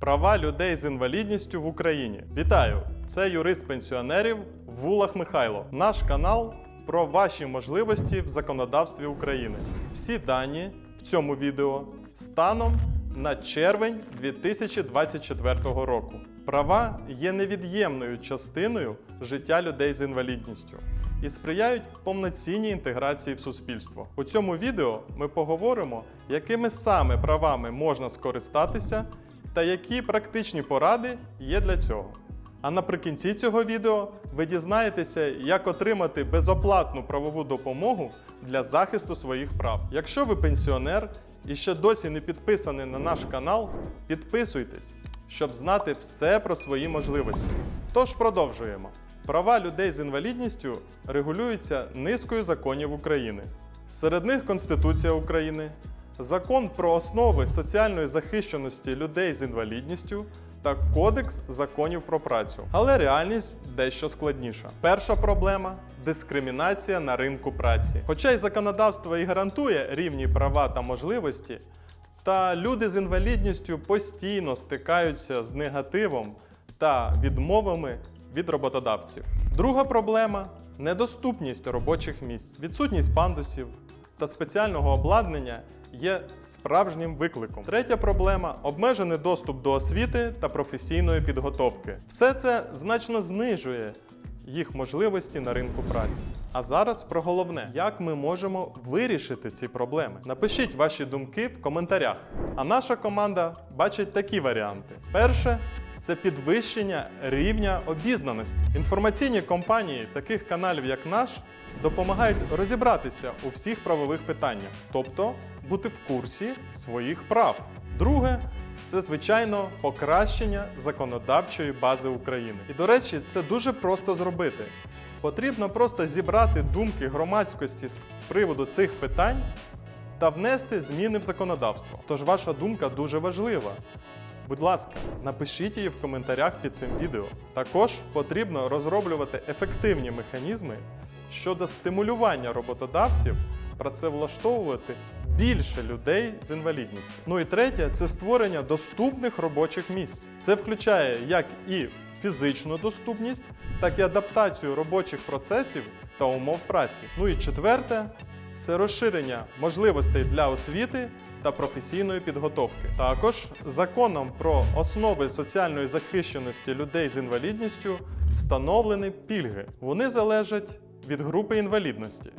Права людей з інвалідністю в Україні. Вітаю! Це юрист пенсіонерів Вулах Михайло. Наш канал про ваші можливості в законодавстві України. Всі дані в цьому відео станом на червень 2024 року. Права є невід'ємною частиною життя людей з інвалідністю і сприяють повноцінній інтеграції в суспільство. У цьому відео ми поговоримо, якими саме правами можна скористатися та які практичні поради є для цього. А наприкінці цього відео ви дізнаєтеся, як отримати безоплатну правову допомогу для захисту своїх прав. Якщо ви пенсіонер і ще досі не підписаний на наш канал, підписуйтесь, щоб знати все про свої можливості. Тож продовжуємо. Права людей з інвалідністю регулюються низкою законів України. Серед них Конституція України, Закон про основи соціальної захищеності людей з інвалідністю та Кодекс законів про працю. Але реальність дещо складніша. Перша проблема дискримінація на ринку праці. Хоча й законодавство і гарантує рівні права та можливості, та люди з інвалідністю постійно стикаються з негативом та відмовами від роботодавців. Друга проблема недоступність робочих місць, відсутність пандусів та спеціального обладнання є справжнім викликом. Третя проблема обмежений доступ до освіти та професійної підготовки. Все це значно знижує їх можливості на ринку праці. А зараз про головне, як ми можемо вирішити ці проблеми. Напишіть ваші думки в коментарях. А наша команда бачить такі варіанти: перше це підвищення рівня обізнаності. Інформаційні компанії таких каналів, як наш, допомагають розібратися у всіх правових питаннях, тобто бути в курсі своїх прав. Друге це звичайно покращення законодавчої бази України. І до речі, це дуже просто зробити. Потрібно просто зібрати думки громадськості з приводу цих питань та внести зміни в законодавство. Тож ваша думка дуже важлива. Будь ласка, напишіть її в коментарях під цим відео. Також потрібно розроблювати ефективні механізми щодо стимулювання роботодавців працевлаштовувати більше людей з інвалідністю. Ну і третє це створення доступних робочих місць. Це включає як і фізичну доступність, так і адаптацію робочих процесів та умов праці. Ну і четверте це розширення можливостей для освіти та професійної підготовки. Також законом про основи соціальної захищеності людей з інвалідністю встановлені пільги. Вони залежать від групи інвалідності.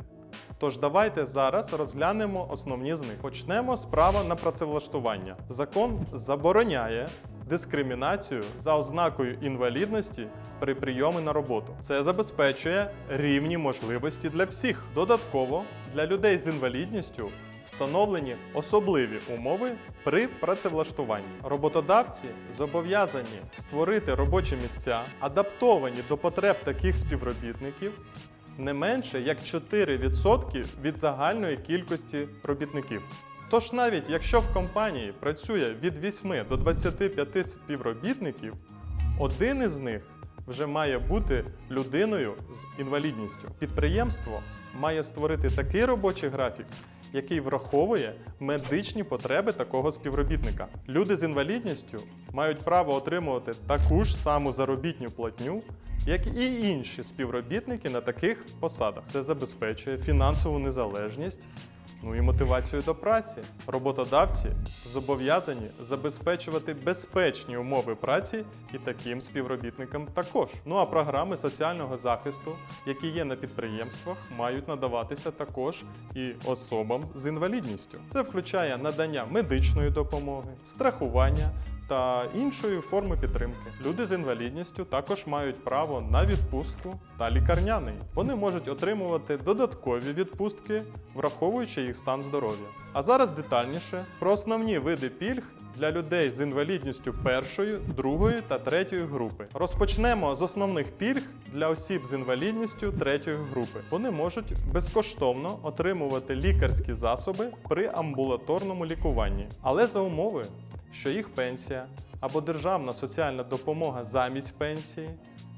Тож давайте зараз розглянемо основні з них. Почнемо з права на працевлаштування. Закон забороняє дискримінацію за ознакою інвалідності при прийомі на роботу. Це забезпечує рівні можливості для всіх. Додатково для людей з інвалідністю встановлені особливі умови при працевлаштуванні. Роботодавці зобов'язані створити робочі місця, адаптовані до потреб таких співробітників не менше як 4% від загальної кількості робітників. Тож навіть якщо в компанії працює від 8 до 25 співробітників, один із них вже має бути людиною з інвалідністю. Підприємство має створити такий робочий графік, який враховує медичні потреби такого співробітника. Люди з інвалідністю мають право отримувати таку ж саму заробітню платню, як і інші співробітники на таких посадах. Це забезпечує фінансову незалежність. Ну і мотивацію до праці. Роботодавці зобов'язані забезпечувати безпечні умови праці і таким співробітникам також. Ну а програми соціального захисту, які є на підприємствах, мають надаватися також і особам з інвалідністю. Це включає надання медичної допомоги, страхування. Та іншої форми підтримки. Люди з інвалідністю також мають право на відпустку та лікарняний. Вони можуть отримувати додаткові відпустки, враховуючи їх стан здоров'я. А зараз детальніше про основні види пільг для людей з інвалідністю першої, другої та третьої групи. Розпочнемо з основних пільг для осіб з інвалідністю третьої групи. Вони можуть безкоштовно отримувати лікарські засоби при амбулаторному лікуванні, але за умови, що їх пенсія або державна соціальна допомога замість пенсії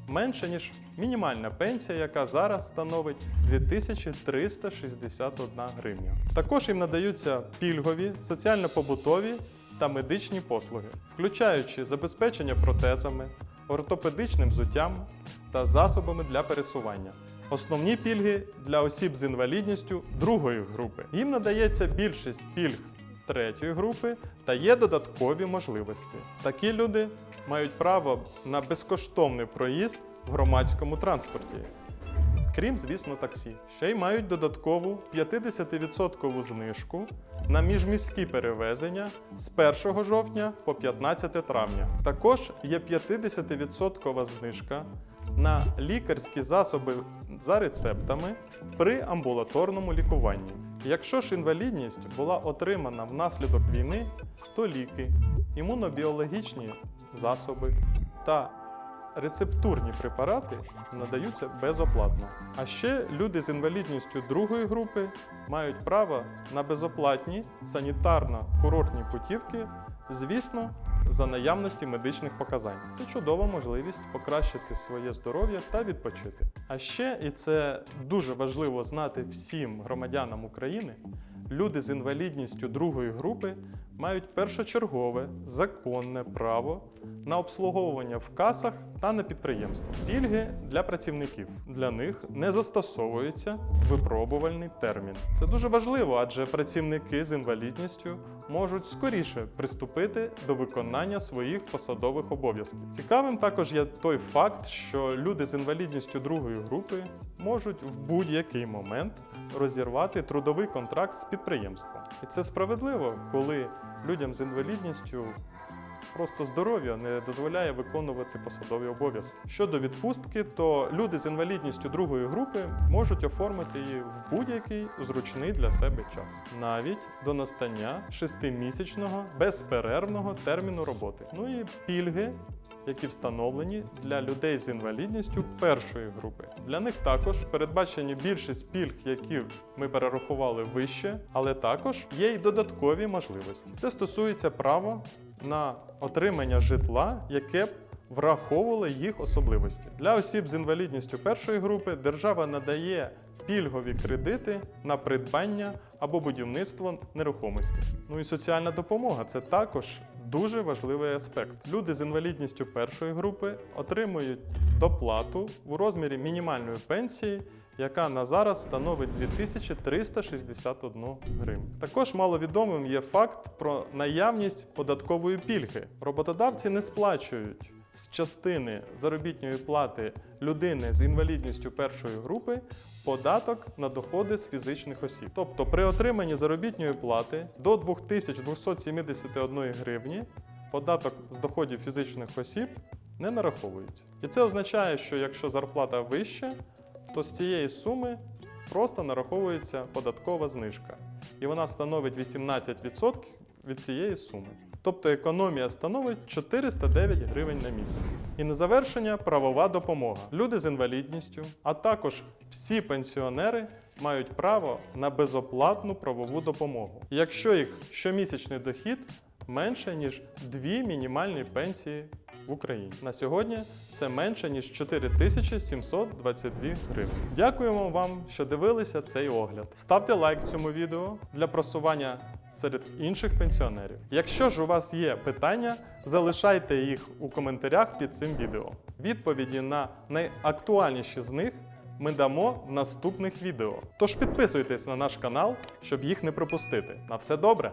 менше, ніж мінімальна пенсія, яка зараз становить 2361 гривня. Також їм надаються пільгові соціально-побутові та медичні послуги, включаючи забезпечення протезами, ортопедичним взуттям та засобами для пересування. Основні пільги для осіб з інвалідністю другої групи. Їм надається більшість пільг третьої групи та є додаткові можливості. Такі люди мають право на безкоштовний проїзд в громадському транспорті. Крім, звісно, таксі. Ще й мають додаткову 50% знижку на міжміські перевезення з 1 жовтня по 15 травня. Також є 50% знижка на лікарські засоби за рецептами при амбулаторному лікуванні. Якщо ж інвалідність була отримана внаслідок війни, то ліки, імунобіологічні засоби та рецептурні препарати надаються безоплатно. А ще люди з інвалідністю другої групи мають право на безоплатні санітарно-курортні путівки, звісно, за наявності медичних показань. Це чудова можливість покращити своє здоров'я та відпочити. А ще, і це дуже важливо знати всім громадянам України, люди з інвалідністю другої групи мають першочергове законне право на обслуговування в касах та на підприємствах. Пільги для працівників. Для них не застосовується випробувальний термін. Це дуже важливо, адже працівники з інвалідністю можуть скоріше приступити до виконання своїх посадових обов'язків. Цікавим також є той факт, що люди з інвалідністю другої групи можуть в будь-який момент розірвати трудовий контракт з підприємством. І це справедливо, коли людям з інвалідністю просто здоров'я не дозволяє виконувати посадові обов'язки. Щодо відпустки, то люди з інвалідністю другої групи можуть оформити її в будь-який зручний для себе час, навіть до настання шестимісячного безперервного терміну роботи. Ну і пільги, які встановлені для людей з інвалідністю першої групи. Для них також передбачені більшість пільг, які ми перерахували вище, але також є й додаткові можливості. Це стосується права на отримання житла, яке б враховувало їх особливості. Для осіб з інвалідністю першої групи держава надає пільгові кредити на придбання або будівництво нерухомості. Ну і соціальна допомога це також дуже важливий аспект. Люди з інвалідністю першої групи отримують доплату у розмірі мінімальної пенсії яка на зараз становить 2361 гривню. Також маловідомим є факт про наявність податкової пільги. Роботодавці не сплачують з частини заробітної плати людини з інвалідністю першої групи податок на доходи з фізичних осіб. Тобто при отриманні заробітної плати до 2271 гривні податок з доходів фізичних осіб не нараховується. І це означає, що якщо зарплата вища, то з цієї суми просто нараховується податкова знижка. І вона становить 18% від цієї суми. Тобто економія становить 409 гривень на місяць. І на завершення правова допомога. Люди з інвалідністю, а також всі пенсіонери мають право на безоплатну правову допомогу, якщо їх щомісячний дохід менше ніж дві мінімальні пенсії в Україні. На сьогодні це менше ніж 4722 гривні. Дякуємо вам, що дивилися цей огляд. Ставте лайк цьому відео для просування серед інших пенсіонерів. Якщо ж у вас є питання, залишайте їх у коментарях під цим відео. Відповіді на найактуальніші з них ми дамо в наступних відео. Тож підписуйтесь на наш канал, щоб їх не пропустити. На все добре!